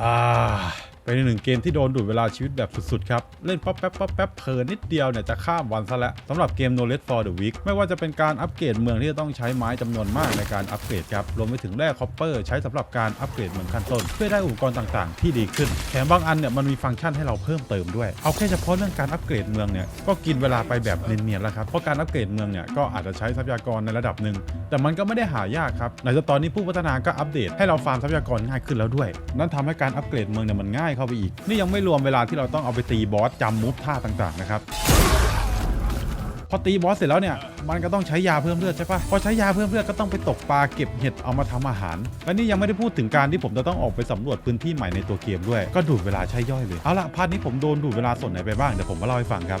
อ่า เป็นหนึ่งเกมที่โดนดูดเวลาชีวิตแบบสุดๆครับ เล่นป๊อปแป๊บป๊อปแป๊บเพลินนิดเดียวเนี่ยจะข้ามวันซะแล้วสำหรับเกม No Rest for the Week ไม่ว่าจะเป็นการอัปเกรดเมืองที่จะต้องใช้ไม้จำนวนมากในการอัปเกรดครับรวมไปถึงแร่คอปเปอร์ใช้สำหรับการอัปเกรดเมืองขั้นต้น เพื่อได้อุปกรณ์ต่างๆ ที่ดีขึ้นแถมบางอันเนี่ยมันมีฟังก์ชันให้เราเพิ่มเติมด้วยเอาแค่เฉพาะเรื่องการอัปเกรดเมืองเนี่ยก็กินเวลาไปแบบเนียนๆแล้วครับเพราะการอัปเกรดเมืองเนี่ยก็อาจจะใช้ทรัพยากรในระดับหนึ่งแต่มันก็ไม่ได้หายากครับในตอนนี้ผู้พัฒนาก็อัปเดตให้เราฟาร์มทรัพยากรง่ายขึ้นแล้วด้วย นั่นทำให้การอัปเกรดเมืองเนี่ยมันง่ายเข้าไปอีก นี่ยังไม่รวมเวลาที่เราต้องเอาไปตีบอสจำมูฟท่าต่างๆนะครับพอตีบอสเสร็จแล้วเนี่ยมันก็ต้องใช้ยาเพิ่มเลือดใช่ปะพอใช้ยาเพิ่มเลือดก็ต้องไปตกปลาเก็บเห็ดเอามาทำอาหาร และนี่ยังไม่ได้พูดถึงการที่ผมจะต้องออกไปสำรวจพื้นที่ใหม่ในตัวเกมด้วย ก็ดูดเวลาใช้ย่อยเลยเอาละพาร์ทนี้ผมโดนดูดเวลาส่วนไหนไปบ้างเดี๋ยวผมมาเล่าให้ฟังครับ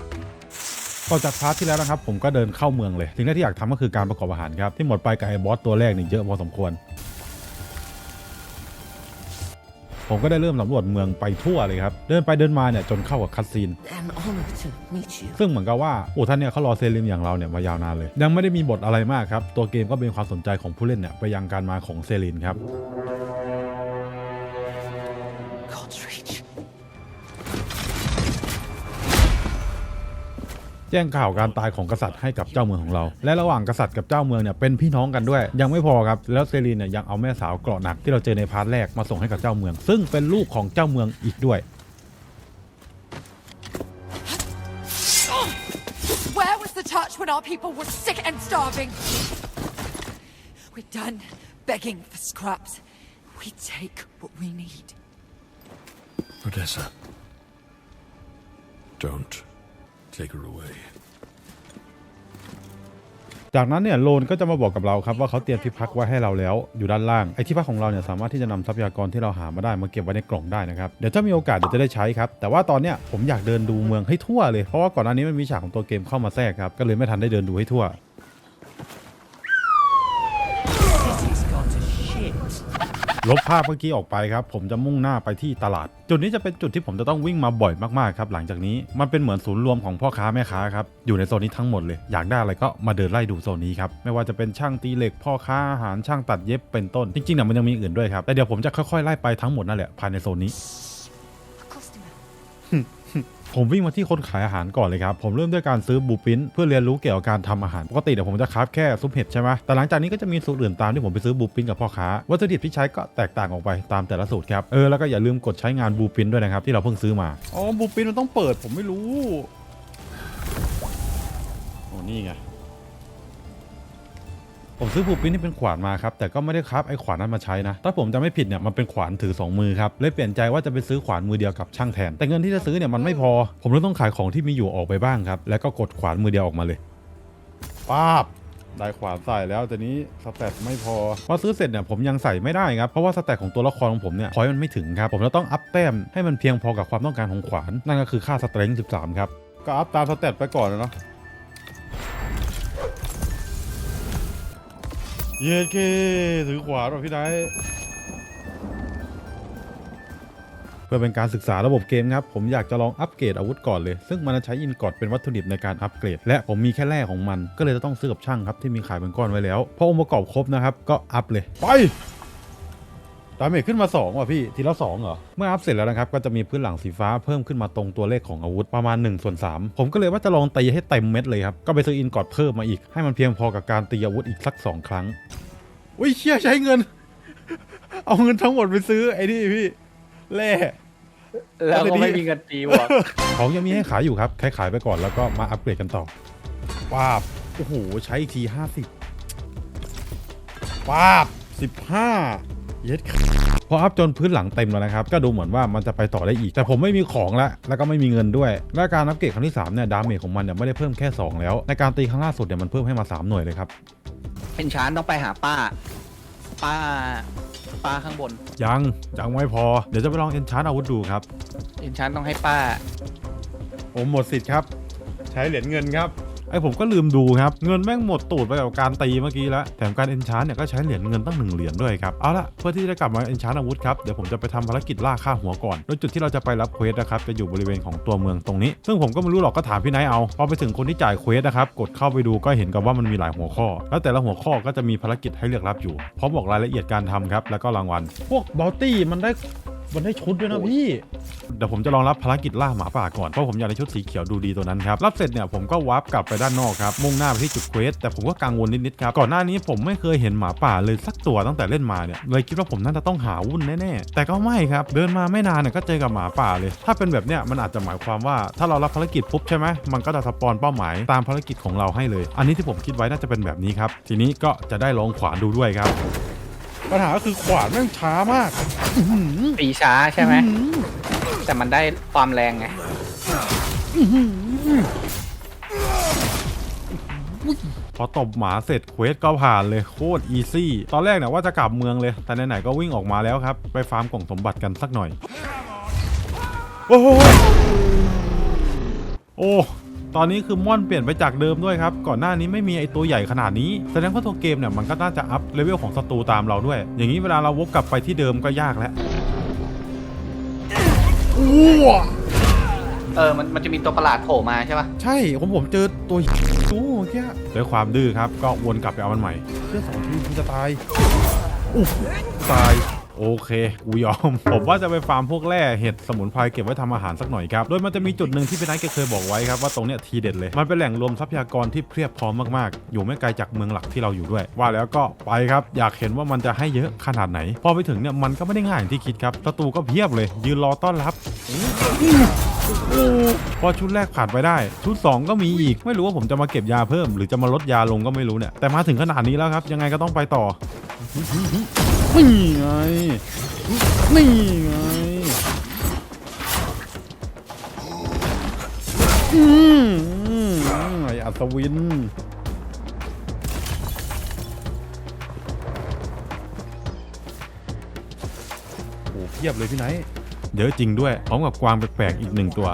ต่อจากพาร์ทที่แล้วนะครับผมก็เดินเข้าเมืองเลยสิ่งแรกที่อยากทำก็คือการประกอบอาหารครับที่หมดไปกับไอ้บอสตัวแรกเนี่ยเยอะพอสมควร ผมก็ได้เริ่มสำรวจเมืองไปทั่วเลยครับ เดินไปเดินมาเนี่ยจนเข้ากับคัสซีน I'm honored to meet you. ซึ่งเหมือนกับว่าโอ้ท่านเนี่ยเขารอเซรินอย่างเราเนี่ยมายาวนานเลย ยังไม่ได้มีบทอะไรมากครับ ตัวเกมก็เป็นความสนใจของผู้เล่นเนี่ยไปยังการมาของเซรินครับ จ้งข่าวการตายของกษัตริย์ให้กับเจ้าเมืองของเรา และระหว่างกษัตริย์กับเจ้าเมืองเนี่ยเป็นพี่น้องกันด้วย ยังไม่พอครับแล้วเซรีนเนี่ยยังเอาแม่สาวเกราะหนักที่เราเจอในพาร์ทแรกมาส่งให้กับเจ้าเมือง ซึ่งเป็นลูกของเจ้าเมืองอีกด้วย Where was the touch when our people were sick and starving? We're done begging for scraps. We take what we need. Odessa. Don't take her away. จากนั้นเนี่ยโลนก็จะมาบอกกับเราครับว่าเขาเตรียมที่พักไว้ให้เราแล้วอยู่ด้านล่างไอ้ที่พักของเราเนี่ยสามารถที่จะนำทรัพยากรที่เราหามาได้มาเก็บไว้ในกล่องได้นะครับเดี๋ยวถ้ามีโอกาสเดี๋ยวจะได้ใช้ครับแต่ว่าตอนเนี้ยผมอยากเดินดูเมืองให้ทั่วเลยเพราะว่าก่อนหน้านี้มันมีฉากของตัวเกมเข้ามาแทรกครับก็เลยไม่ทันได้เดินดูให้ทั่ว ลบภาพเมื่อกี้ออกไปครับ ผมจะมุ่งหน้าไปที่ตลาด จุดนี้จะเป็นจุดที่ผมจะต้องวิ่งมาบ่อยมากๆครับ หลังจากนี้มันเป็นเหมือนศูนย์รวมของพ่อค้าแม่ค้าครับ อยู่ในโซนนี้ทั้งหมดเลย อยากได้อะไรก็มาเดินไล่ดูโซนนี้ครับ ไม่ว่าจะเป็นช่างตีเหล็กพ่อค้าอาหารช่างตัดเย็บเป็นต้น จริงๆเนี่ยมันยังมีอื่นด้วยครับแต่เดี๋ยวผมจะค่อยๆไล่ไปทั้งหมดนั่นแหละภายในโซนนี้ ผมวิ่งมาที่คนขายอาหารก่อนเลยครับผมเริ่มด้วยการซื้อบูปินเพื่อเรียนรู้เกี่ยวกับการทำอาหารปกติเดี๋ยวผมจะคราฟแค่ซุปเห็ดใช่ไหมแต่หลังจากนี้ก็จะมีสูตรอื่นตามที่ผมไปซื้อบูปินกับพ่อค้าวัตถุดิบที่ใช้ก็แตกต่างออกไปตามแต่ละสูตรครับเออแล้วก็อย่าลืมกดใช้งานบูปินด้วยนะครับที่เราเพิ่งซื้อมาอ๋อบูปินมันต้องเปิดผมไม่รู้โอ้นี่ไง ผมซื้อบูปินที่เป็นขวานมาครับแต่ก็ไม่ได้ครับไอ้ขวานนั้นมาใช้นะถ้าผมจะไม่ผิดเนี่ยมันเป็นขวานถือ 2 มือครับเลยเปลี่ยนใจว่าจะไปซื้อขวานมือเดียวกับช่างแทน แต่เงินที่จะซื้อเนี่ยมันไม่พอ ผมเลยต้องขายของที่มีอยู่ออกไปบ้างครับแล้วก็กดขวานมือเดียวออกมาเลยป้าบได้ขวานใส่แล้วแต่นี้สแตทไม่พอพอซื้อเสร็จเนี่ยผมยังใส่ไม่ได้ครับเพราะว่าสแตทของตัวละครของผมเนี่ยพอยมันไม่ถึงครับผมจะต้องอัพแต้มให้มันเพียงพอกับความต้องการของขวานนั่นก็คือค่าสเตรนท์13 ครับก็อัพตามสแตทไปก่อนนะเนาะ เย็ดเคถือขวานว่ะพี่ไนท์เพื่อเป็นการศึกษาระบบเกมครับ ผมอยากจะลองอัปเกรดอาวุธก่อนเลย ซึ่งมันจะใช้อินกอดเป็นวัตถุดิบในการอัปเกรด และผมมีแค่แร่ของมัน ก็เลยจะต้องซื้อกับช่างครับที่มีขายเป็นก้อนไว้แล้วพอองค์ประกอบครบนะครับก็อัพเลย ไป ดาเมจขึ้นมา2ว่ะพี่ทีละ2เหรอ เมื่ออัพเสร็จแล้วนะครับ ก็จะมีพื้นหลังสีฟ้าเพิ่มขึ้นมาตรงตัวเลขของอาวุธประมาณ1ส่วน3ผมก็เลยว่าจะลองตีให้เต็มเม็ดเลยครับ ก็ไปซื้ออินกอดเพิ่มมาอีก ให้มันเพียงพอกับการตีอาวุธอีกสัก 2 ครั้งอุ้ยเชี่ยใช้เงิน เอาเงินทั้งหมดไปซื้อไอ้นี่พี่แร่แล้วแล้วทีก็นี้ไม่มีเงินตีวะของยังมีให้ขายอยู่ครับขายขายไปก่อนแล้วก็มาอัปเกรดกันต่อป้าบโอ้โหใช้อีกที50ป้าบ15 เย็ดพออัพจนพื้นหลังเต็มแล้วนะครับ ก็ดูเหมือนว่ามันจะไปต่อได้อีก แต่ผมไม่มีของละ แล้วก็ไม่มีเงินด้วย และการอัปเกรดครั้งที่3เนี่ยดาเมจของมันเนี่ยไม่ได้เพิ่มแค่ 2 แล้ว ในการตีครั้งล่าสุดเนี่ยมันเพิ่มให้มา 3 หน่วยเลยครับ เป็นชานต้องไปหาป้า ป้า ป้าข้างบน ยัง ยังไม่พอ เดี๋ยวจะไปลองเอนชาร์อาวุธดูครับ เป็นชานต้องให้ป้า ผมหมดสิทธิ์ครับ ใช้เหรียญเงินครับ ไอผมก็ลืมดูครับ เงินแม่งหมดตูดไปกับการตีเมื่อกี้แล้วแถมการเอนชาร์เนี่ยก็ใช้เหรียญเงินตั้งหนึ่งเหรียญด้วยครับ เอาละเพื่อที่จะกลับมาเอนชาร์อาวุธครับ เดี๋ยวผมจะไปทำภารกิจล่าฆ่าหัวก่อน โดยจุดที่เราจะไปรับเควสนะครับ จะอยู่บริเวณของตัวเมืองตรงนี้ ซึ่งผมก็ไม่รู้หรอกก็ถามพี่ไนท์เอา พอไปถึงคนที่จ่ายเควสนะครับ กดเข้าไปดูก็เห็นกับว่ามันมีหลายหัวข้อ แล้วแต่ละหัวข้อก็จะมีภารกิจให้เลือกรับอยู่ พร้อมบอกรายละเอียดการทำครับ แล้วก็รางวัล พวกบอลตี้มันได้ มันได้ชุดด้วยนะพี่เดี๋ยวผมจะลองรับภารกิจล่าหมาป่าก่อนเพราะผมอยากได้ชุดสีเขียวดูดีตัวนั้นครับรับเสร็จเนี่ยผมก็วาร์ปกลับไปด้านนอกครับมุ่งหน้าไปที่จุดเควสแต่ผมก็กังวลนิดๆครับก่อนหน้านี้ผมไม่เคยเห็นหมาป่าเลยสักตัวตั้งแต่เล่นมาเนี่ยเลยคิดว่าผมน่าจะต้องหาวุ่นแน่ๆแต่ก็ไม่ครับเดินมาไม่นานเนี่ยก็เจอกับหมาป่าเลย ถ้าเป็นแบบเนี้ยมันอาจจะหมายความว่าถ้าเรารับภารกิจปุ๊บใช่ไหมมันก็จะสปอนเป้าหมายตามภารกิจของเราให้เลย อันนี้ที่ผมคิดไว้น่าจะเป็นแบบนี้ครับทีนี้ก็จะได้ลองขวานดูด้วยครับ ปัญหาก็คือขวานแม่งช้ามากตีช้าใช่ไหมแต่มันได้ความแรงไง พอตบหมาเสร็จเควสก็ผ่านเลยโคตรอีซี่ ตอนแรกเนี่ยว่าจะกลับเมืองเลย แต่ไหนๆก็วิ่งออกมาแล้วครับ ไปฟาร์มกล่องสมบัติกันสักหน่อย โอ้โหโอ้ ตอนนี้คือม่อนเปลี่ยนไปจากเดิมด้วยครับ ก่อนหน้านี้ไม่มีไอตัวใหญ่ขนาดนี้ แสดงว่าตัวเกมเนี่ยมันก็น่าจะอัพเลเวลของศัตรูตามเราด้วย อย่างนี้เวลาเราวกกลับไปที่เดิมก็ยากแล้วเออ มันมันจะมีตัวประหลาดโผล่มาใช่ปะใช่ผมผมเจอตัวดูเมื่อกี้ด้วยความดื้อครับ ก็วนกลับไปเอามันใหม่เพื่อสองทีคุณจะตายอุ๊ยตาย โอเค กูยอม ผมว่าจะไปฟาร์มพวกแร่เห็ดสมุนไพรเก็บไว้ทำอาหารสักหน่อยครับ โดยมันจะมีจุดหนึ่งที่พี่ไนท์แกเคยบอกไว้ครับว่าตรงเนี้ยทีเด็ดเลย มันเป็นแหล่งรวมทรัพยากรที่เพียบพร้อมมากๆ อยู่ไม่ไกลจากเมืองหลักที่เราอยู่ด้วย ว่าแล้วก็ไปครับ อยากเห็นว่ามันจะให้เยอะขนาดไหน พอไปถึงเนี่ยมันก็ไม่ได้ง่ายอย่างที่คิดครับศัตรูก็เพียบเลย ยืนรอต้อนรับพอชุดแรกผ่านไปได้ ชุด 2 ก็มีอีก ไม่รู้ว่าผมจะมาเก็บยาเพิ่ม หรือจะมาลดยาลงก็ไม่รู้เนี่ย แต่มาถึงขนาดนี้แล้วครับ ยังไงก็ต้องไปต่อ นี่ไงนี่ไงอืมไออัศวินโอ้เพียบเลยพี่ไนท์เยอะจริงด้วยพร้อมกับกวางแปลกๆอีกหนึ่งตัว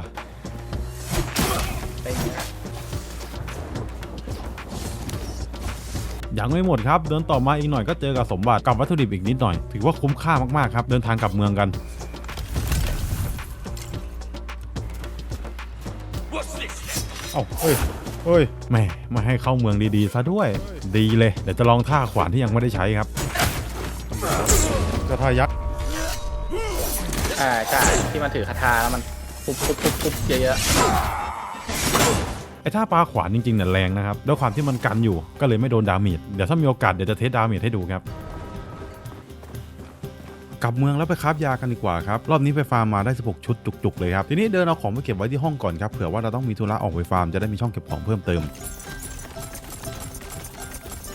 ยังไม่หมดครับ เดินต่อมาอีกหน่อยก็เจอกับสมบัติกับวัตถุดิบอีกนิดหน่อย ถือว่าคุ้มค่ามากๆครับ เดินทางกลับเมืองกัน เอ้าเฮ้ยเฮ้ยแหม่มาให้เข้าเมืองดีๆซะด้วย ดีเลย เดี๋ยวจะลองท่าขวานที่ยังไม่ได้ใช้ครับ จะท่ายักษ์อ่าใช่ที่มันถือคาถาแล้วมันปุ๊บปุ๊บปุ๊บปุ๊บเยอะ ไอ้ถ้าปลาขวานจริงๆเนี่ยแรงนะครับด้วยความที่มันกันอยู่ก็เลยไม่โดนดาเมจเดี๋ยวถ้ามีโอกาสเดี๋ยวจะเทสดาเมจให้ดูครับกลับเมืองแล้วไปคราบยากันดีกว่าครับ รอบนี้ไปฟาร์มมาได้ 16 ชุดจุก ๆ เลยครับ ทีนี้เดินเอาของไปเก็บไว้ที่ห้องก่อนครับเผื่อว่าเราต้องมีธุระออกไปฟาร์มจะได้มีช่องเก็บของเพิ่มเติม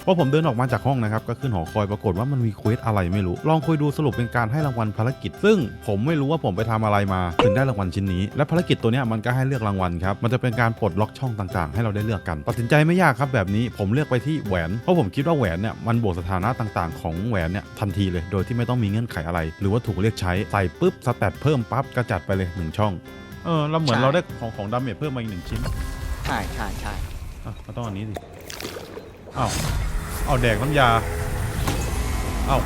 พอผมเดินออกมาจากห้องนะครับก็ขึ้นหอคอยปรากฏว่ามันมีเควสอะไรไม่รู้ ลองคุยดูสรุปเป็นการให้รางวัลภารกิจ ซึ่งผมไม่รู้ว่าผมไปทำอะไรมาถึงได้รางวัลชิ้นนี้ และภารกิจตัวเนี้ยมันก็ให้เลือกรางวัลครับมันจะเป็นการปลดล็อกช่องต่างๆ ให้เราได้เลือกกันตัดสินใจไม่ยากครับแบบนี้ผมเลือกไปที่แหวนเพราะผมคิดว่าแหวนเนี่ยมันบวกสถานะต่างๆ ของแหวนเนี่ยทันทีเลย โดยที่ไม่ต้องมีเงื่อนไขอะไร หรือว่าถูกเรียกใช้ใส่ปุ๊บสแตทเพิ่มปั๊บก็จัดไปเลยหนึ่งช่องเออเราเหมือนเราได้ของของดาเมจเพิ่มมาอีกหนึ่งชิ้นๆใช่ใช่ใช่อะก็ต้องอันนี้สิอ้าว เอาแดกน้ำยา เอา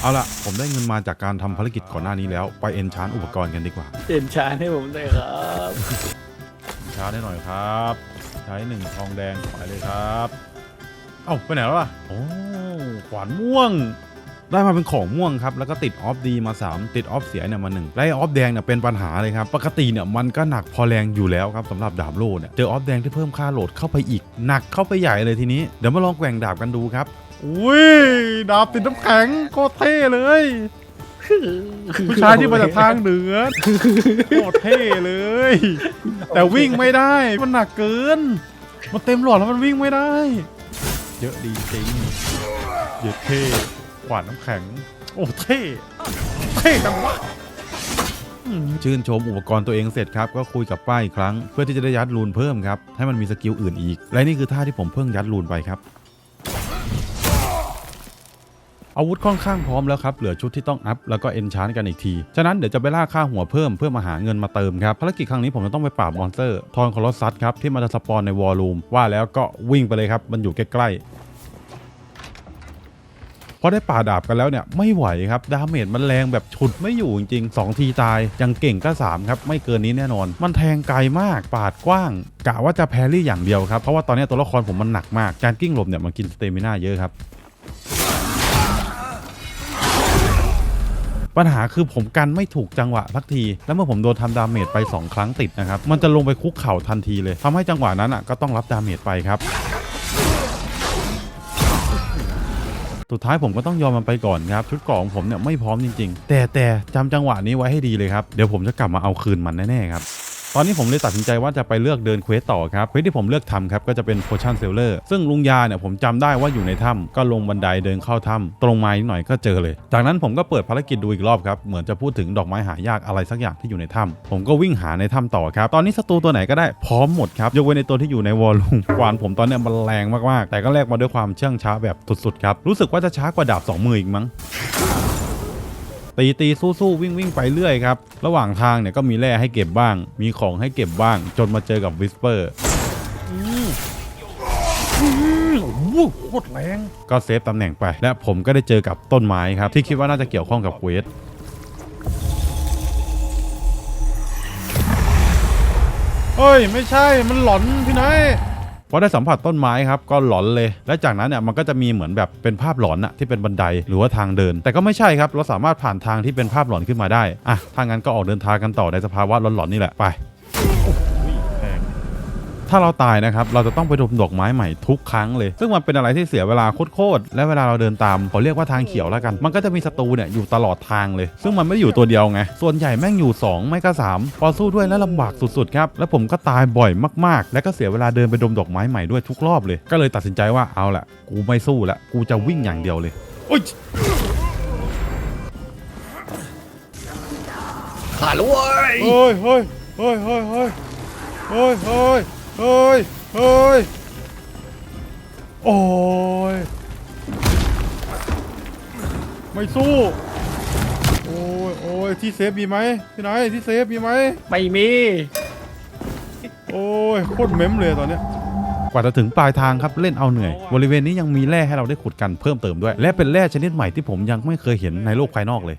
เอาละผมได้เงินมาจากการทำภารกิจก่อนหน้านี้แล้ว ไปเอนชานอุปกรณ์กันดีกว่าเปลี่ยนชาให้ผมเลยครับชาร์จได้หน่อยครับ ใช้หนึ่งทองแดงไปเลยครับ เอ้าไปไหนแล้วล่ะโอ้ขวานม่วง ได้มาเป็นของม่วงครับ แล้วก็ติดออฟดีมา 3 ติดออฟเสียเนี่ยมาหนึ่งและไอ้ออฟแดงเนี่ยเป็นปัญหาเลยครับ ปกติเนี่ยมันก็หนักพอแรงอยู่แล้วครับสำหรับดาบโล่เนี่ยเจอออฟแดงที่เพิ่มค่าโหลดเข้าไปอีกหนักเข้าไปใหญ่เลยทีนี้เดี๋ยวมาลองแกว่งดาบกันดูครับอุ้ยดาบติดน้ำแข็งโคตรเท่เลยผู้ชายที่มาจากทางเหนือโคตรเท่เลย แต่วิ่งไม่ได้มันหนักเกิน มันเต็มหลอดแล้วมันวิ่งไม่ได้ เยอะดีจริงเยอะเท่ ขวานน้ำแข็ง โอ้เท่เท่จังวะชื่นชมอุปกรณ์ตัวเองเสร็จครับ ก็คุยกับป้าอีกครั้ง เพื่อที่จะได้ยัดรูนเพิ่มครับ ให้มันมีสกิลอื่นอีก และนี่คือท่าที่ผมเพิ่งยัดรูนไปครับ อาวุธค่อนข้างพร้อมแล้วครับ เหลือชุดที่ต้องอัพแล้วก็เอนชานกันอีกที ฉะนั้นเดี๋ยวจะไปล่าค่าหัวเพิ่มเพื่อมาหาเงินมาเติมครับภารกิจครั้งนี้ผมจะต้องไปปราบมอนสเตอร์ ทอนคอรสซัสครับที่มันจะสปอนในวอลลุ่มว่าแล้วก็วิ่งไปเลยครับมันอยู่ใกล้ๆ พอได้ป่าดาบกันแล้วเนี่ยไม่ไหวครับดาเมจมันแรงแบบฉุดไม่อยู่จริงๆ2ทีตายยังเก่งก็3ครับไม่เกินนี้แน่นอน มันแทงไกลมากปาดกว้างกะว่าจะแพรรี่อย่างเดียวครับเพราะว่าตอนนี้ตัวละครผมมันหนักมากการกิ้งหลบเนี่ยมันกินสเตมิน่าเยอะครับปัญหาคือผมกันไม่ถูกจังหวะสักที แล้วเมื่อผมโดนทำดาเมจไป 2 ครั้งติดนะครับ มันจะลงไปคุกเข่าทันทีเลยทำให้จังหวะนั้นอะก็ต้องรับดาเมจไปครับ สุดท้ายผมก็ต้องยอมมันไปก่อนครับ ชุดเกาะของผมเนี่ยไม่พร้อมจริงๆ แต่แต่จำจังหวะนี้ไว้ให้ดีเลยครับ เดี๋ยวผมจะกลับมาเอาคืนมันแน่ๆครับ ตอนนี้ผมเลยตัดสินใจว่าจะไปเลือกเดินเควสต่อครับเควสที่ผมเลือกทำครับก็จะเป็น potion seller ซึ่งลุงยาเนี่ยผมจำได้ว่าอยู่ในถ้ำก็ลงบันไดเดินเข้าถ้ำตรงมาอีกหน่อยก็เจอเลย จากนั้นผมก็เปิดภารกิจดูอีกรอบครับเหมือนจะพูดถึงดอกไม้หายากอะไรสักอย่างที่อยู่ในถ้ำผมก็วิ่งหาในถ้ำต่อครับตอนนี้ศัตรูตัวไหนก็ได้พร้อมหมดครับยกเว้นในตัวที่อยู่ในวอลลุ่มกวานผมตอนเนี้ยมันแรงมากๆแต่ก็แลกมาด้วยความเชื่องช้าแบบสุดๆครับรู้สึกว่าจะช้ากว่าดาบสองมืออีกมั้ง ตีตีสู้ๆวิ่งวิ่งไปเรื่อยครับ ระหว่างทางเนี่ยก็มีแร่ให้เก็บบ้าง มีของให้เก็บบ้าง จนมาเจอกับวิสเปอร์โคตรแรง ก็เซฟตำแหน่งไป และผมก็ได้เจอกับต้นไม้ครับ ที่คิดว่าน่าจะเกี่ยวข้องกับเควสเฮ้ย ไม่ใช่มันหลอนพี่นายพ อได้สัมผัสต้นไม้ครับก็หลอนเลย และจากนั้นเนี่ยมันก็จะมีเหมือนแบบเป็นภาพหลอนอะที่เป็นบันไดหรือว่าทางเดิน แต่ก็ไม่ใช่ครับเราสามารถผ่านทางที่เป็นภาพหลอนขึ้นมาได้อะถ้างั้นก็ออกเดินทางกันต่อในสภาวะหลอนๆนี่แหละไป ถ้าเราตายนะครับเราจะต้องไปดมดอกไม้ใหม่ทุกครั้งเลย ซึ่งมันเป็นอะไรที่เสียเวลาโคตรๆและเวลาเราเดินตามขอเรียกว่าทางเขียวแล้วกัน มันก็จะมีศัตรูเนี่ยอยู่ตลอดทางเลย ซึ่งมันไม่ได้อยู่ตัวเดียวไงส่วนใหญ่แม่งอยู่ 2 ไม่ก็ 3 พอสู้ด้วยแล้วลำบากสุดๆครับแล้วผมก็ตายบ่อยมากๆ และก็เสียเวลาเดินไปดมดอกไม้ใหม่ด้วยทุกรอบเลย ก็เลยตัดสินใจว่าเอาละกูไม่สู้ละกูจะวิ่งอย่างเดียวเลยโอ๊ยขาดแล้วเว้ย เฮ้ยเฮ้ยเฮ้ยเฮ้ยเฮ้ยเฮ้ย เฮ้ยเฮ้ย เฮ้ย โอ้ย ไม่สู้ โอ้ย โอ้ย ที่เซฟมีไหมพี่ไหน ที่เซฟมีไหม ไม่มี โอ้ย โคตรเม้มเลยตอนเนี้ย กว่าจะถึงปลายทางครับเล่นเอาเหนื่อย บริเวณนี้ยังมีแร่ให้เราได้ขุดกันเพิ่มเติมด้วย และเป็นแร่ชนิดใหม่ที่ผมยังไม่เคยเห็นในโลกภายนอกเลย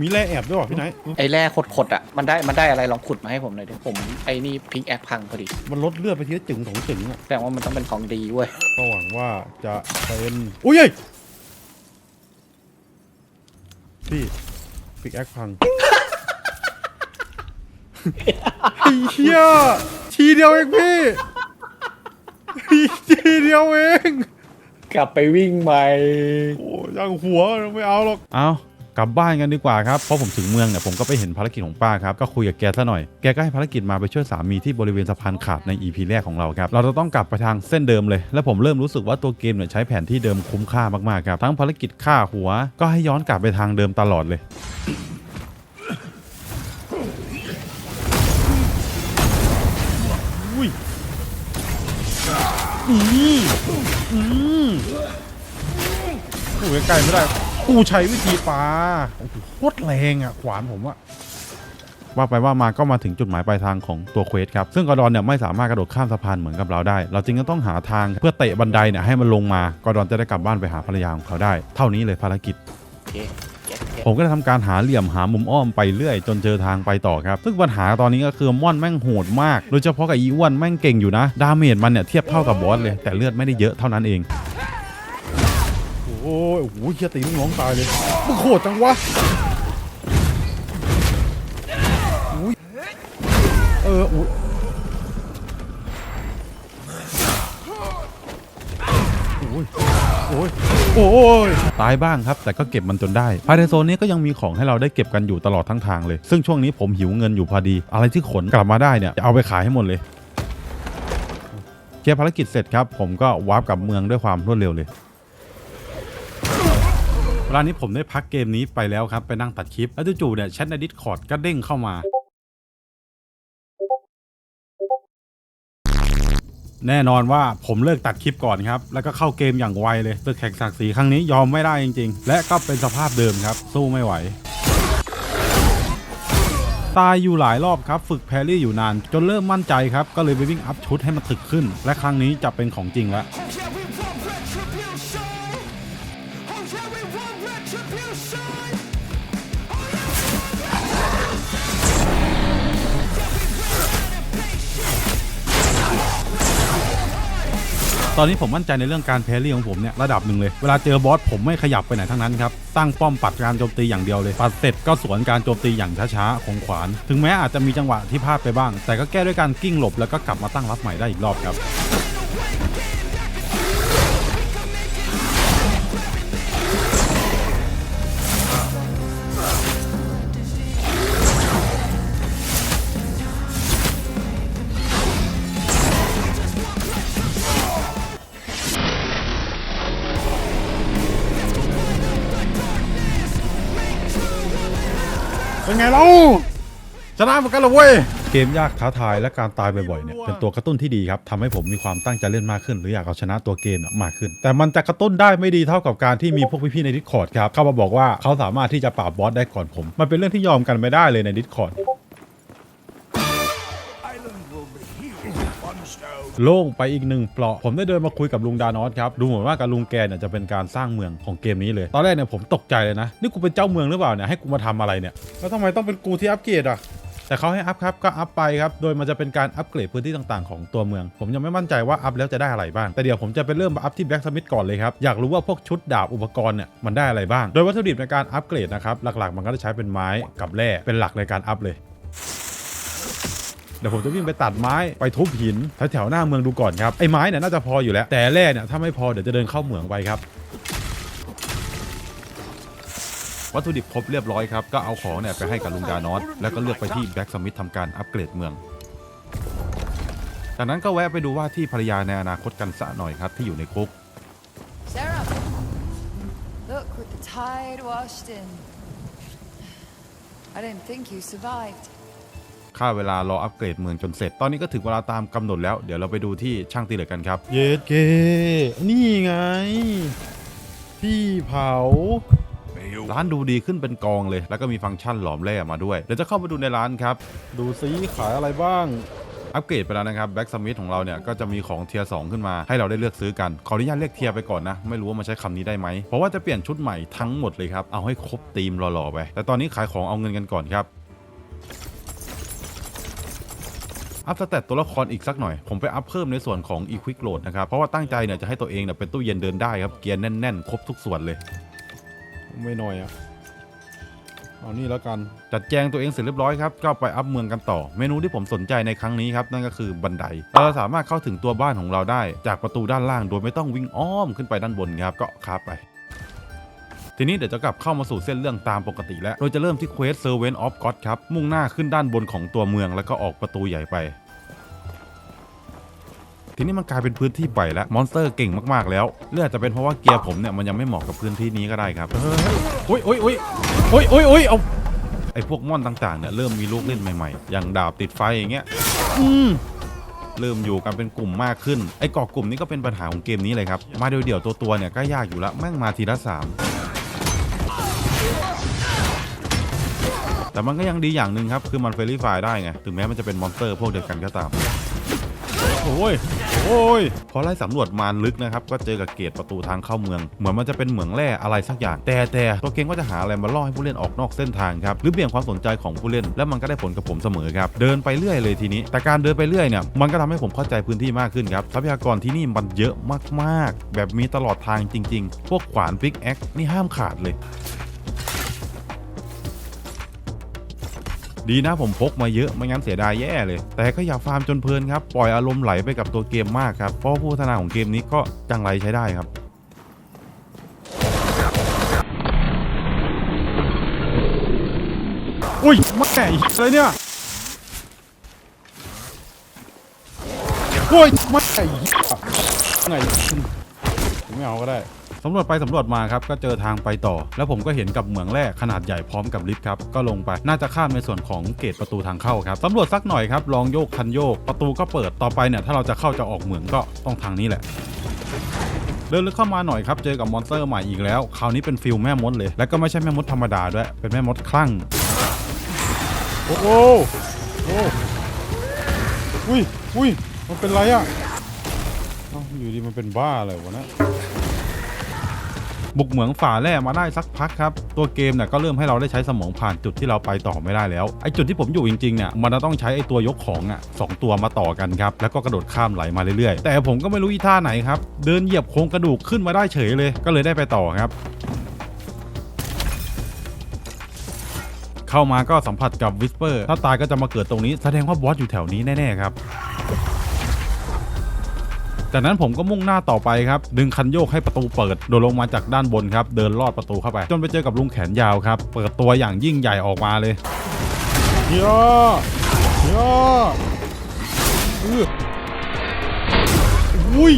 มีแร่แอบด้วยเหรอพี่ไหนไอ้แร่ขดๆอะมันได้มันได้อะไรลองขุดมาให้ผมหน่อยดิผมไอ้นี่พิงแอคพังพอดีมันลดเลือดไปทีละจึงสองจึงอะแสดงว่ามันต้องเป็นของดีเว้ยก็หวังว่าจะเป็นอุ้ยเอ้ยพี่ปิกแอคพังไอ้เหี้ยทีเดียวเองพี่ทีเดียวเอง กลับไปวิ่งใหม่ โอ้ยังหัวไม่เอาหรอก เอา กลับบ้านกันดีกว่าครับเพราะผมถึงเมืองเนี่ยผมก็ไปเห็นภารกิจของป้าครับก็คุยกับแกซะหน่อยแกก็ให้ภารกิจมาไปช่วยสามีที่บริเวณสะพานขาดใน EP แรกของเราครับเราจะต้องกลับไปทางเส้นเดิมเลย และผมเริ่มรู้สึกว่าตัวเกมเนี่ยใช้แผนที่เดิมคุ้มค่ามากๆครับทั้งภารกิจฆ่าหัว ก็ให้ย้อนกลับไปทางเดิมตลอดเลยอุ้ยอืมอืมกูใกลไม่ได้ กูใช้วิธีปลาโอ้โหโคตรแรงอะ ขวานผมอะว่าไปว่ามาก็มาถึงจุดหมายปลายทางของตัวเควสครับ ซึ่งกอร์ดอนเนี่ยไม่สามารถกระโดดข้ามสะพานเหมือนกับเราได้ เราจึงจะต้องหาทางเพื่อเตะบันไดเนี่ยให้มันลงมากอร์ดอนจะได้กลับบ้านไปหาภรรยาของเขาได้ เท่านี้เลยภารกิจ โอเคเก็ตเก็ตผมก็ได้ทำการหาเหลี่ยมหามุมอ้อมไปเรื่อยจนเจอทางไปต่อครับ ซึ่งปัญหาตอนนี้ก็คือม่อนแม่งโหดมาก โดยเฉพาะกับอีอ้วนแม่งเก่งอยู่นะ ดาเมจมันเนี่ยเทียบเท่ากับบอสเลย แต่เลือดไม่ได้เยอะเท่านั้นเอง โอ้ยโอ้โหเฮียตีมึงร้องตายเลยมึงโหดจังวะอุ้ยเอออุ้ยโอ้ยโอ้ยโอ้ยตายบ้างครับ แต่ก็เก็บมันจนได้ ภายในโซนนี้ก็ยังมีของให้เราได้เก็บกันอยู่ตลอดทั้งทางเลย ซึ่งช่วงนี้ผมหิวเงินอยู่พอดี อะไรที่ขนกลับมาได้เนี่ยจะเอาไปขายให้หมดเลยเคลียร์ภารกิจเสร็จครับ ผมก็วาร์ปกลับเมืองด้วยความรวดเร็วเลย ลานี้ผมได้พักเกมนี้ไปแล้วครับ ไปนั่งตัดคลิป แล้วจู่ๆเนี่ยแชทในดิสคอร์ดก็เด้งเข้ามาแน่นอนว่าผมเลิกตัดคลิปก่อนครับ แล้วก็เข้าเกมอย่างไวเลยศึกแข่งศักดิ์ศรีครั้งนี้ยอมไม่ได้จริง ๆ และก็เป็นสภาพเดิมครับ สู้ไม่ไหว ตายอยู่หลายรอบครับ ฝึกแพรรี่อยู่นาน จนเริ่มมั่นใจครับ ก็เลยไปวิ่งอัพชุดให้มันถึกขึ้น และครั้งนี้จะเป็นของจริงแล้ว ตอนนี้ผมมั่นใจในเรื่องการแพรี่ของผมเนี่ยระดับหนึ่งเลย เวลาเจอบอสผมไม่ขยับไปไหนทั้งนั้นครับ ตั้งป้อมปัดการโจมตีอย่างเดียวเลยปัดเสร็จก็สวนการโจมตีอย่างช้าๆของขวาน ถึงแม้อาจจะมีจังหวะที่พลาดไปบ้าง แต่ก็แก้ด้วยการกิ้งหลบแล้วก็กลับมาตั้งรับใหม่ได้อีกรอบครับ นะเหมือนกันเหรอเว้ย เกมยากท้าทายและการตายบ่อยๆเนี่ยเป็นตัวกระตุ้นที่ดีครับทำให้ผมมีความตั้งใจเล่นมากขึ้น หรืออยากเอาชนะตัวเกมเนี่ยมากขึ้น แต่มันจะกระตุ้นได้ไม่ดีเท่ากับการที่มีพวกพี่ๆใน Discord ครับเข้ามาบอกว่าเขาสามารถที่จะปราบบอสได้ก่อนผม มันเป็นเรื่องที่ยอมกันไม่ได้เลยใน Discord โล่งไปอีกหนึ่งเปลาะผมได้เดินมาคุยกับลุงดานอสครับ ดูเหมือนว่ากับลุงแกเนี่ยจะเป็นการสร้างเมืองของเกมนี้เลย ตอนแรกเนี่ยผมตกใจเลยนะ นี่กูเป็นเจ้าเมืองหรือเปล่าเนี่ย ให้กูมาทำอะไรเนี่ย แล้วทำไมต้องเป็นกูที่อัปเกรดอะ แต่เขาให้อัพครับก็อัพไปครับ โดยมันจะเป็นการอัปเกรดพื้นที่ต่างๆของตัวเมือง ผมยังไม่มั่นใจว่าอัพแล้วจะได้อะไรบ้าง แต่เดี๋ยวผมจะไปเริ่มอัพที่แบ็กสมิธก่อนเลยครับ อยากรู้ว่าพวกชุดดาบอุปกรณ์เนี่ยมันได้อะไรบ้าง โดยวัตถุดิบในการอัปเกรดนะครับ หลักๆ มันก็จะใช้เป็นไม้กับแร่เป็นหลักในการอัพเลยเดี๋ยวผมจะวิ่งไปตัดไม้ไปทุบหินแถวๆหน้าเมืองดูก่อนครับไอ้ไม้เนี่ยน่าจะพออยู่แล้วแต่แร่เนี่ยถ้าไม่พอเดี๋ยวจะเดินเข้าเหมืองไปครับ วัตถุดิบครบเรียบร้อยครับ ก็เอาของเนี่ยไปให้กับลุงดานอสแล้วก็เลือกไปที่แบ็กสมิธทำการอัปเกรดเมือง จากนั้นก็แวะไปดูว่าที่ภรรยาในอนาคตกันสะหน่อยครับที่อยู่ในคุก Sarah, look what the tide washed in. I didn't think you survived. ค่าเวลารออัปเกรดเมืองจนเสร็จ ตอนนี้ก็ถึงเวลาตามกำหนดแล้ว เดี๋ยวเราไปดูที่ช่างตีเหล็กกันครับ เยสเกนี่ไงพี่เผา ร้านดูดีขึ้นเป็นกองเลย แล้วก็มีฟังก์ชันหลอมแร่มาด้วย เดี๋ยวจะเข้ามาดูในร้านครับ ดูซิขายอะไรบ้าง อัปเกรดไปแล้วนะครับแบ็กสมิธของเราเนี่ยก็จะมีของเทียร์สขึ้นมาให้เราได้เลือกซื้อกัน ขออนุญาตเรียกเทียร์ไปก่อนนะ ไม่รู้ว่ามันใช้คำนี้ได้ไหม เพราะว่าจะเปลี่ยนชุดใหม่ทั้งหมดเลยครับ เอาให้ครบธีมหล่อๆไป แต่ตอนนี้ขายของเอาเงินกันก่อนครับอัพสเตตตัวละครอีกสักหน่อย ผมไปอัพเพิ่มในส่วนของ e q u i c Load นะครับ เพราะว่าตั้งใจเนี่ยจะให้ตัวเองเนี่ยเป็นตู้เย็นเดินได้ครับ เกียร์แน่น ๆ ครบทุกส่วนเลย ไม่หน้อยอะเอานี่แล้วกันจัดแจงตัวเองเสร็จเรียบร้อยครับก็ไปอัพเมืองกันต่อ เมนูที่ผมสนใจในครั้งนี้ครับนั่นก็คือบันไดเราสามารถเข้าถึงตัวบ้านของเราได้ จากประตูด้านล่างโดยไม่ต้องวิ่งอ้อมขึ้นไปด้านบนครับก็คาบไปทีนี้เดี๋ยวจะกลับเข้ามาสู่เส้นเรื่องตามปกติแล้ว โดยจะเริ่มที่เควส Servant of God ครับ มุ่งหน้าขึ้นด้านบนของตัวเมืองแล้วก็ออกประตูใหญ่ไป ทีนี้มันกลายเป็นพื้นที่ใหม่แล้วมอนสเตอร์เก่งมากๆแล้วเรื่องอาจจะเป็นเพราะว่าเกียร์ผมเนี่ยมันยังไม่เหมาะกับพื้นที่นี้ก็ได้ครับเฮ้ยโอ้ยโอ้ยโอ้ยโอ้ยโอ้ยเอาไอพวกม่อนต่างๆเนี่ยเริ่มมีลูกเล่นใหม่ๆ อย่างดาบติดไฟอย่างเงี้ยอืมเริ่มอยู่กันเป็นกลุ่มมากขึ้น ไอ้เกาะกลุ่มนี้ก็เป็นปัญหาของเกมนี้เลยครับ มาเดี่ยวๆตัวๆเนี่ยก็ยากอยู่ละแม่งมาทีละสามแต่มันก็ยังดีอย่างหนึ่งครับ คือมันเฟรนลี่ไฟได้ไง ถึงแม้มันจะเป็นมอนสเตอร์พวกเดียวกันก็ตาม โอ้ยโอ้ยพอไล่สำรวจมารลึกนะครับ ก็เจอกับเกตประตูทางเข้าเมือง เหมือนมันจะเป็นเหมืองแร่อะไรสักอย่าง แต่แต่ตัวเกมก็จะหาอะไรมาล่อให้ผู้เล่นออกนอกเส้นทางครับหรือเบี่ยงความสนใจของผู้เล่น แล้วมันก็ได้ผลกับผมเสมอครับ เดินไปเรื่อยเลยทีนี้ แต่การเดินไปเรื่อยเนี่ยมันก็ทำให้ผมเข้าใจพื้นที่มากขึ้นครับทรัพยากรที่นี่มันเยอะมากๆ แบบมีตลอดทางจริง ๆ พวกขวานพิกแอคนี่ห้ามขาดเลย ดีนะผมพกมาเยอะไม่งั้นเสียดายแย่เลย แต่ก็อย่าฟาร์มจนเพลินครับ ปล่อยอารมณ์ไหลไปกับตัวเกมมากครับ เพราะผู้พัฒนาของเกมนี้ก็จังไรใช้ได้ครับอุ้ยแม่อะไรเนี่ยโอ้ยแม่ไงไม่เอาก็ได้ สำรวจไปสำรวจมาครับก็เจอทางไปต่อ แล้วผมก็เห็นกับเหมืองแร่ขนาดใหญ่พร้อมกับลิฟต์ครับก็ลงไปน่าจะข้ามในส่วนของเกตประตูทางเข้าครับสำรวจสักหน่อยครับลองโยกคันโยกประตูก็เปิดต่อไปเนี่ยถ้าเราจะเข้าจะออกเหมืองก็ต้องทางนี้แหละเดินลึกเข้ามาหน่อยครับ เจอกับมอนสเตอร์ใหม่อีกแล้ว คราวนี้เป็นฟิลแม่มดเลย และก็ไม่ใช่แม่มดธรรมดาด้วย เป็นแม่มดคลั่ง โอ้โหโอ้อุ้ยอุ้ยมันเป็นไรอะออยู่ดีมันเป็นบ้าอะไรวะเนะ บุกเหมืองฝ่าแร่มาได้สักพักครับ ตัวเกมเนี่ยก็เริ่มให้เราได้ใช้สมองผ่านจุดที่เราไปต่อไม่ได้แล้วไอ้จุดที่ผมอยู่จริงๆเนี่ยมันจะต้องใช้ไอ้ตัวยกของอะสองตัวมาต่อกันครับแล้วก็กระโดดข้ามไหลมาเรื่อยๆ แต่ผมก็ไม่รู้อีท่าไหนครับเดินเหยียบโครงกระดูกขึ้นมาได้เฉยเลย ก็เลยได้ไปต่อครับเข้ามาก็สัมผัสกับวิสเปอร์ ถ้าตายก็จะมาเกิดตรงนี้ แสดงว่าบอสอยู่แถวนี้แน่ ๆ ครับ จากนั้นผมก็มุ่งหน้าต่อไปครับ ดึงคันโยกให้ประตูเปิด โดดลงมาจากด้านบนครับ เดินลอดประตูเข้าไป จนไปเจอกับลุงแขนยาวครับ เปิดตัวอย่างยิ่งใหญ่ออกมาเลยย่อย่ออื้ออุ้ย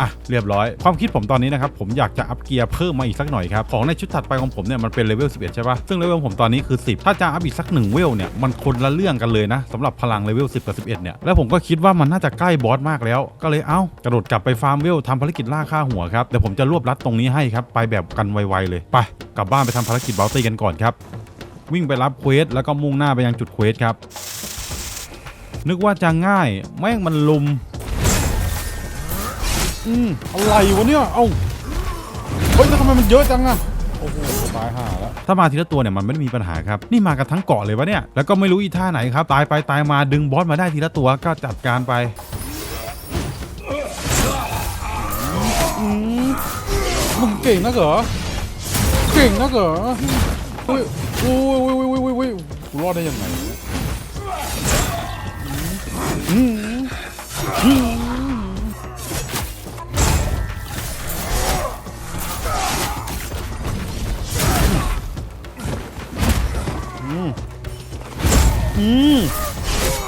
อะเรียบร้อย ความคิดผมตอนนี้นะครับผมอยากจะอัพเกียร์เพิ่มมาอีกสักหน่อยครับของในชุดถัดไปของผมเนี่ยมันเป็นเลเวล11 ใช่ปะซึ่งเลเวลผมตอนนี้คือ 10 ถ้าจะอัพอีกสัก1เวลเนี่ยมันคนละเรื่องกันเลยนะสำหรับพลังเลเวล10 กับ 11 เนี่ยแล้วผมก็คิดว่ามันน่าจะใกล้บอสมากแล้ว ก็เลยเอ้ากระโดดกลับไปฟาร์มเวลทำภารกิจล่าค่าหัวครับเดี๋ยวผมจะรวบรัดตรงนี้ให้ครับไปแบบกันไวๆเลยไปกลับบ้านไปทำภารกิจเบลตี้กันก่อนครับวิ่งไปรับเควสแล้วก็มุ่งหน้าไปยังจุดเควสครับนึกว่าจะง่ายแม่งมันลุม อืมอะไรวะเนี่ย เอ้า เฮ้ยแล้วทำไมมันเยอะจังอะโอ้โหตายห่าแล้ว ถ้ามาทีละตัวเนี่ยมันไม่ได้มีปัญหาครับ นี่มากันทั้งเกาะเลยวะเนี่ย แล้วก็ไม่รู้อีท่าไหนครับ ตายไปตายมาดึงบอสมาได้ทีละตัวก็จัดการไปอืมมึงเก่งนักเหรอ เก่งนักเหรอเฮ้ยโอ้ยโอ้ยโอ้ยโอ้ยโอ้ยโอ้ยกูรอดได้ยังไงเนี่ยอืมอืม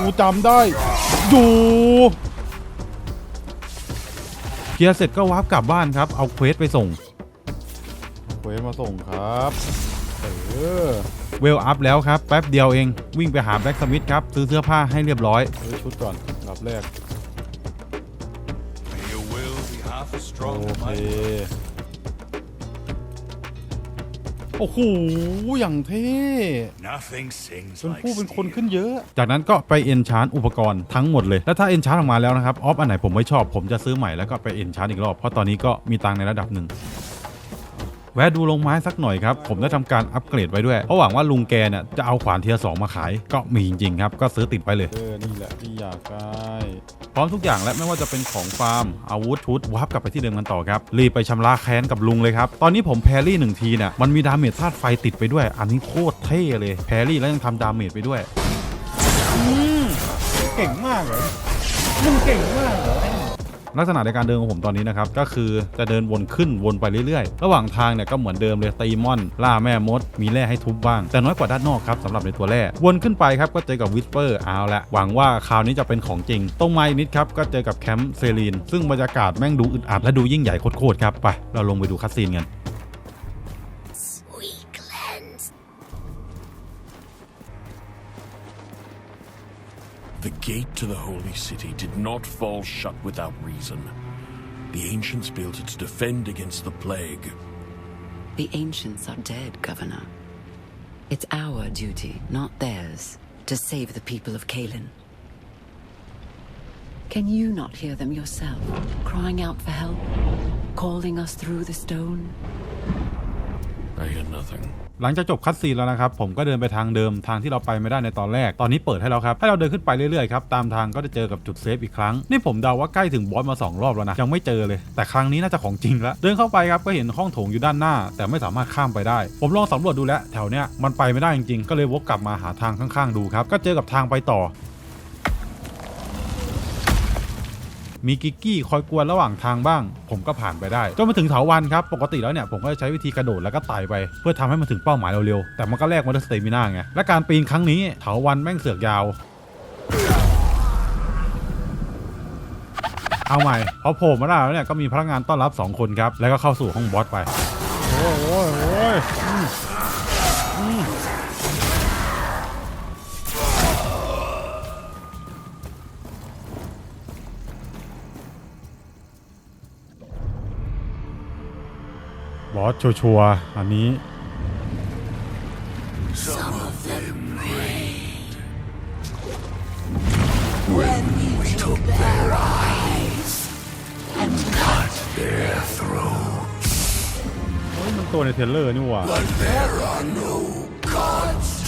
กูจำได้ดูเคลียร์เสร็จก็วาร์ปกลับบ้านครับ เอาเควสไปส่ง เควสมาส่งครับเออเวลอัพแล้วครับ แป๊บเดียวเอง วิ่งไปหาแบ็กสมิธครับ ซื้อเสื้อผ้าให้เรียบร้อย ซื้อชุดก่อนรับแรก May your will be half as โอ strong as เค mine. โอ้โห อย่างเท่ Nothing sings เป็น like ผู้เป็นคน steel. ขึ้นเยอะ จากนั้นก็ไปเอนชานอุปกรณ์ทั้งหมดเลย แล้วถ้าเอนชานออกมาแล้วนะครับ ออฟอันไหนผมไม่ชอบ ผมจะซื้อใหม่แล้วก็ไปเอนชานอีกรอบ เพราะตอนนี้ก็มีตังค์ในระดับหนึ่ง แวะดูลงไม้สักหน่อยครับ ผมได้ทำการอัปเกรดไว้ด้วย เพราะหวังว่าลุงแกเนี่ยจะเอาขวานเทียร์สองมาขาย ก็มีจริงๆครับ ก็ซื้อติดไปเลย เออ นี่แหละที่อยากได้พร้อมทุกอย่างและไม่ว่าจะเป็นของฟาร์ม อาวุธชุดวาร์ปกลับไปที่เดิมกันต่อครับ รีบไปชำระแค้นกับลุงเลยครับ ตอนนี้ผมแพรรี่หนึ่งทีเนี่ยมันมีดาเมจธาตุไฟติดไปด้วย อันนี้โคตรเท่เลย แพรรี่แล้วยังทำดาเมจไปด้วยอืมเก่งมากเลยมึงเก่งมากเหรอ ลักษณะในการเดินของผมตอนนี้นะครับก็คือจะเดินวนขึ้นวนไปเรื่อยๆ ระหว่างทางเนี่ยก็เหมือนเดิมเลยตีมอน ล่าแม่มด มีแร่ให้ทุบบ้าง แต่น้อยกว่าด้านนอกครับสำหรับในตัวแร่วนขึ้นไปครับก็เจอกับวิสเปอร์เอาละหวังว่าคราวนี้จะเป็นของจริง ตรงมาอีกนิดครับก็เจอกับแคมป์เซรีนซึ่งบรรยากาศแม่งดูอึดอัดและดูยิ่งใหญ่โคตรๆครับไปเราลงไปดูคัสซีนกัน The gate to the holy city did not fall shut without reason. The ancients built it to defend against the plague. The ancients are dead, Governor. It's our duty, not theirs, to save the people of Kalen. Can you not hear them yourself, crying out for help, calling us through the stone? I hear nothing. หลังจากจบคัดซีนแล้วนะครับผมก็เดินไปทางเดิมทางที่เราไปไม่ได้ในตอนแรกตอนนี้เปิดให้เราครับให้เราเดินขึ้นไปเรื่อยๆครับตามทางก็จะเจอกับจุดเซฟอีกครั้งนี่ผมเดาว่าใกล้ถึงบอสมา 2 รอบแล้วนะยังไม่เจอเลย แต่ครั้งนี้น่าจะของจริงแล้วเดินเข้าไปครับก็เห็นห้องโถงอยู่ด้านหน้า แต่ไม่สามารถข้ามไปได้ ผมลองสำรวจดูแล้วแถวเนี้ยมันไปไม่ได้จริงๆก็เลยวกกลับมาหาทางข้างๆดูครับก็เจอกับทางไปต่อ มีกิกกี้คอยกวนระหว่างทางบ้าง ผมก็ผ่านไปได้ จนมาถึงเถาวันครับ ปกติแล้วเนี่ยผมก็จะใช้วิธีกระโดดแล้วก็ไต่ไป เพื่อทำให้มันถึงเป้าหมายเร็วๆ แต่มันก็แลกมาด้วยสเตมิน่าไง และการปีนครั้งนี้เถาวันแม่งเสือกยาว เอาใหม่ พอโผล่มาได้แล้วเนี่ยก็มีพนักงานต้อนรับ 2 คนครับ แล้วก็เข้าสู่ห้องบอสไป โอ้ยโอ้ย บอสชัวร์ๆอันนี้ Their throats. มันตัวในเทรลเลอร์นี่หว่า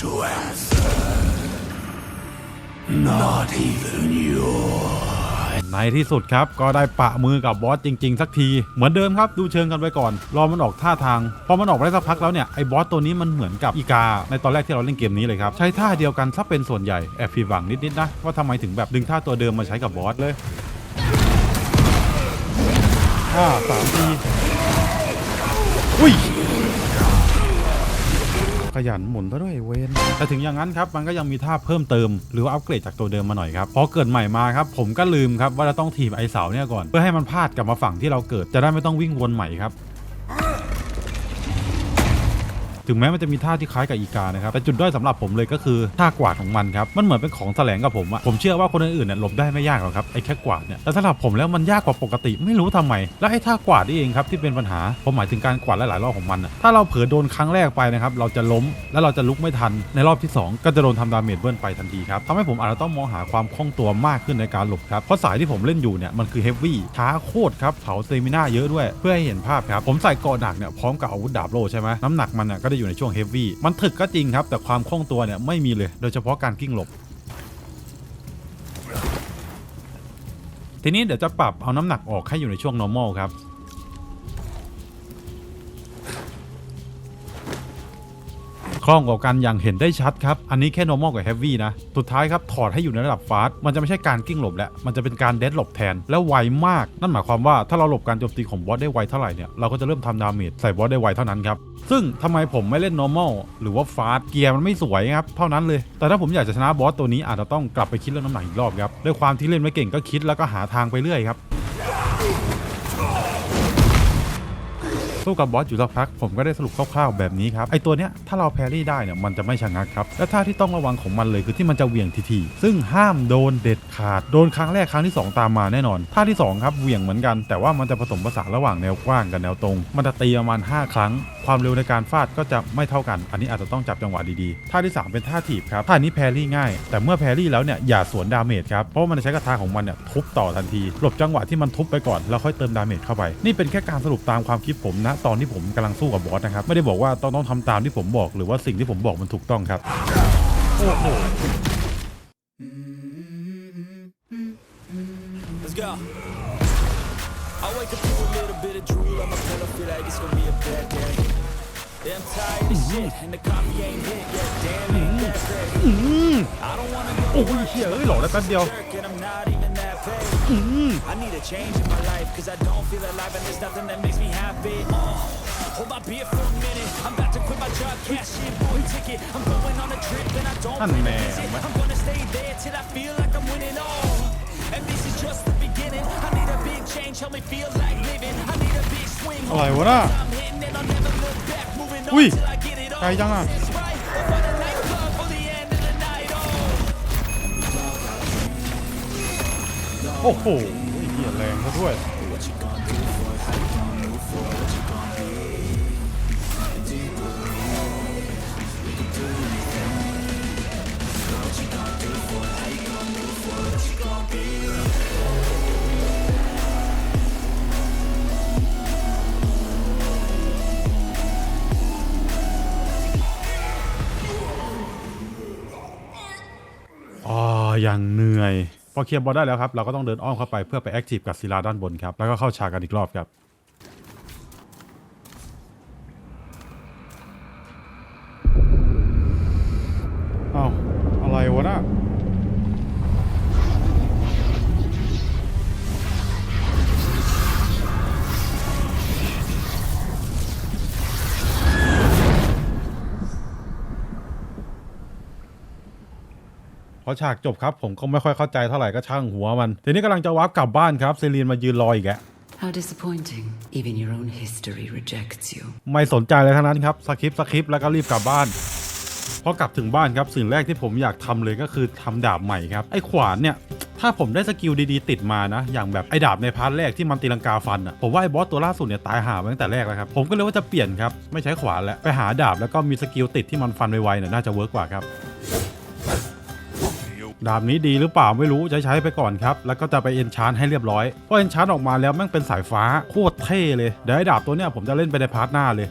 To answer. Not even yours. ในที่สุดครับ ก็ได้ปะมือกับบอสจริง ๆ สักที เหมือนเดิมครับดูเชิงกันไปก่อน รอมันออกท่าทาง พอมันออกไปได้สักพักแล้วเนี่ยไอ้บอสตัวนี้มันเหมือนกับอีกา ในตอนแรกที่เราเล่นเกมนี้เลยครับ ใช้ท่าเดียวกันซะเป็นส่วนใหญ่แอบผิดหวังนิดๆนะว่าทำไมถึงแบบดึงท่าตัวเดิมมาใช้กับบอสเลยห้าสามทีอุ้ย ยันหมุนซะด้วยเวนแต่ถึงอย่างนั้นครับมันก็ยังมีท่าเพิ่มเติมหรือว่าอัปเกรดจากตัวเดิมมาหน่อยครับพอเกิดใหม่มาครับผมก็ลืมครับว่าจะต้องถีบไอเสาเนี่ยก่อนเพื่อให้มันพาดกลับมาฝั่งที่เราเกิดจะได้ไม่ต้องวิ่งวนใหม่ครับ ถึงแม้มันจะมีท่าที่คล้ายกับอีกานะครับแต่จุดด้อยสำหรับผมเลยก็คือท่ากวาดของมันครับมันเหมือนเป็นของแสลงกับผมอะผมเชื่อว่าคนอื่นๆเนี่ยหลบได้ไม่ยากหรอกครับไอ้แค่กวาดเนี่ยแต่สำหรับผมแล้วมันยากกว่าปกติไม่รู้ทำไม แล้วไอ้ท่ากวาดนี่เองครับที่เป็นปัญหาผมหมายถึงการกวาดหลายๆรอบของมันอะถ้าเราเผลอโดนครั้งแรกไปนะครับเราจะล้มแล้วเราจะลุกไม่ทันในรอบที่สองก็จะโดนทำดาเมจเบิ้ลไปทันทีครับทำให้ผมอาจจะต้องมองหาความคล่องตัวมากขึ้นในการหลบครับเพราะสายที่ผมเล่นอยู่เนี่ยมันคือเฮฟวี่ช้าโคตรครับเผาเตมิน่าเยอะด้วย เพื่อให้เห็นภาพครับผมใส่เกราะหนักเนี่ยพร้อมกับอาวุธดาบโลใช่ไหมน้ำหนักมันน่ะก็ได้อยู่ในช่วงเฮฟวี่มันถึกก็จริงครับ แต่ความคล่องตัวเนี่ยไม่มีเลย โดยเฉพาะการกิ้งหลบ ทีนี้เดี๋ยวจะปรับเอาน้ำหนักออกให้อยู่ในช่วง normal ครับ ล่องกว่ากันอย่างเห็นได้ชัดครับ อันนี้แค่ normal กับ heavy นะ สุดท้ายครับ ถอดให้อยู่ในระดับ fast มันจะไม่ใช่การกิ้งหลบแล้วมันจะเป็นการเดดหลบแทน แล้วไวมาก นั่นหมายความว่าถ้าเราหลบการโจมตีของบอสได้ไวเท่าไหร่เนี่ย เราก็จะเริ่มทำดาเมจใส่บอสได้ไวเท่านั้นครับ ซึ่งทำไมผมไม่เล่น normal หรือว่า fast เกียร์มันไม่สวยครับ เท่านั้นเลย แต่ถ้าผมอยากจะชนะบอสตัวนี้อาจจะต้องกลับไปคิดเรื่องน้ำหนักอีกรอบครับ ด้วยความที่เล่นไม่เก่งก็คิดแล้วก็หาทางไปเรื่อยครับ สู้กับบอสอยู่สักพัก ผมก็ได้สรุปคร่าวๆแบบนี้ครับไอตัวเนี้ยถ้าเราแพรี่ได้เนี่ยมันจะไม่ชะงักครับและท่าที่ต้องระวังของมันเลยคือที่มันจะเหวี่ยงทีๆซึ่งห้ามโดนเด็ดขาดโดนครั้งแรกครั้งที่ 2 ตามมาแน่นอนท่าที่2ครับเหวี่ยงเหมือนกัน แต่ว่ามันจะผสมผสานระหว่างแนวกว้างกับแนวตรง มันจะตีประมาณ 5 ครั้ง ความเร็วในการฟาดก็จะไม่เท่ากัน อันนี้อาจจะต้องจับจังหวะดีๆ ท่าที่ 3 เป็นท่าถีบครับ ท่านี้แพรี่ง่าย แต่เมื่อแพรี่แล้วเนี่ยอย่าสวนดาเมจครับ เพราะมันจะใช้กระทาของมันเนี่ยทุบต่อทันที หลบจังหวะที่มันทุบไปก่อนแล้วค่อยเติมดาเมจเข้าไป นี่เป็นแค่การสรุปตามความคิดผมนะ ตอนที่ผมกำลังสู้กับบอสนะครับ ไม่ได้บอกว่าต้องต้องทำตามที่ผมบอก หรือว่าสิ่งที่ผมบอกมันถูกต้องครับ โอ้โห Let's go. I wake up to a little bit of drool on my pillow, feel like it's gonna be a bad day. Yeah, I'm tired of shit, and the coffee ain't hit yet. Damn, ain't that great. I don't wanna go โอ้ยเชี่ยเอ้ยหลอกได้แป๊บเดียว work, and I'm not even that paid. I need a change in my life, cause I don't feel alive, and there's nothing that makes me happy. Uh, hold my beer for a minute. I'm about to quit my job, cash in, boy, ticket. I'm going on a trip, and I don't Ah, plan to man. visit. I'm gonna stay there till I feel like I'm winning all. And this is just the beginning. I need a big change, help me feel like living. I need a big swing. อะไรวะน่ะ อุ้ยตายจังอะโอ้โหเหี้ยแรงซะด้วย ยังเหนื่อยพอเคลียร์บอลได้แล้วครับ เราก็ต้องเดินอ้อมเข้าไปเพื่อไปแอคทีฟกับศิลาด้านบนครับ แล้วก็เข้าฉากกันอีกรอบครับอ้าวอะไรวะน่ะ อฉากจบครับผมก็ไม่ค่อยเข้าใจเท่าไหร่ก็ช่างหัวมัน ทีนี้กำลังจะวาร์ปกลับบ้านครับเซรีนมายืนรออีกแก How disappointing. Even your own history rejects you. ไม่สนใจเลยทั้งนั้นครับสคริปต์สคริปต์แล้วก็รีบกลับบ้านพอกลับถึงบ้านครับสิ่งแรกที่ผมอยากทำเลยก็คือทำดาบใหม่ครับไอ้ขวานเนี่ยถ้าผมได้สกิลดีๆติดมานะ อย่างแบบไอ้ดาบในพาร์ทแรกที่มันตีลังกาฟันอะผมว่าไอ้บอสตัวล่าสุดเนี่ยตายหาไปตั้งแต่แรกแล้วครับผมก็เลยว่าจะเปลี่ยนครับไม่ใช้ขวานแล้วไปหาดาบแล้วก็มีสกิลติดที่มันฟันไวๆเนี่ยน่าจะเวิร์กกว่าครับ ดาบนี้ดีหรือเปล่าไม่รู้จะใช้ไปก่อนครับ แล้วก็จะไปเอนชานให้เรียบร้อยพอเอนชานออกมาแล้วแม่งเป็นสายฟ้าโคตรเท่เลยเดี๋ยวไอ้ดาบตัวเนี้ยผมจะเล่นไปในพาร์ทหน้าเลย